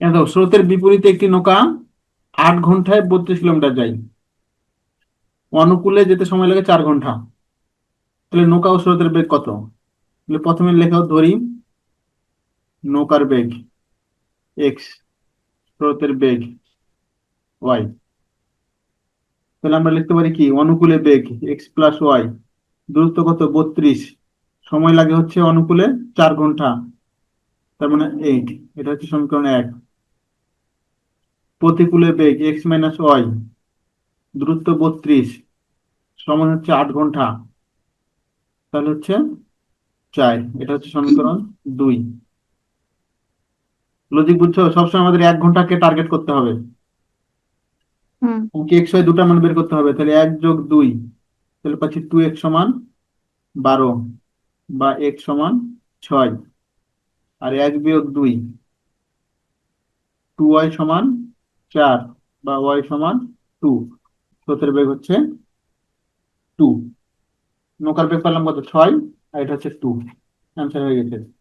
এত স্রোতের বিপরীতে একটি নৌকা আট ঘন্টায় বত্রিশ কিলোমিটার যায়। অনুকূলে যেতে সময় লাগে চার ঘণ্টা। তাহলে নৌকা ও স্রোতের বেগ কত? প্রথমে লেখা ধরি, নৌকার বেগ এক্স স্রোতের বেগ ওয়াই তাহলে আমরা লিখতে পারি কি? অনুকূলে বেগ এক্স প্লাস ওয়াই দূরত্ব কত? বত্রিশ। সময় লাগে হচ্ছে অনুকূলে চার ঘণ্টা। তার মানে এইট এটা হচ্ছে সমীকরণ এক। প্রতিকূলে বেগ এক্স মাইনাস ওয়াই দূরত্ব বত্রিশ সময় হচ্ছে আট ঘণ্টা। তাহলে হচ্ছে চার এটা হচ্ছে সমীকরণ দুই। লজিক বুঝছ? সবসময় আমাদের এক ঘন্টাকে টার্গেট করতে হবে। এক্স ওয়াই দুটা মান বের করতে হবে? তাহলে এক যোগ দুই তাহলে পাচ্ছি টু এক্স সমান বারো বা এক্স সমান ছয়। আর এক বিয়োগ দুই টু ওয়াই সমান চার বা ওয়াই সমান টু। স্রোতের বেগ হচ্ছে টু। নৌকার বেগ পেলাম কত? ছয়, আর এটা হচ্ছে টু। অ্যান্সার হয়ে গেছে।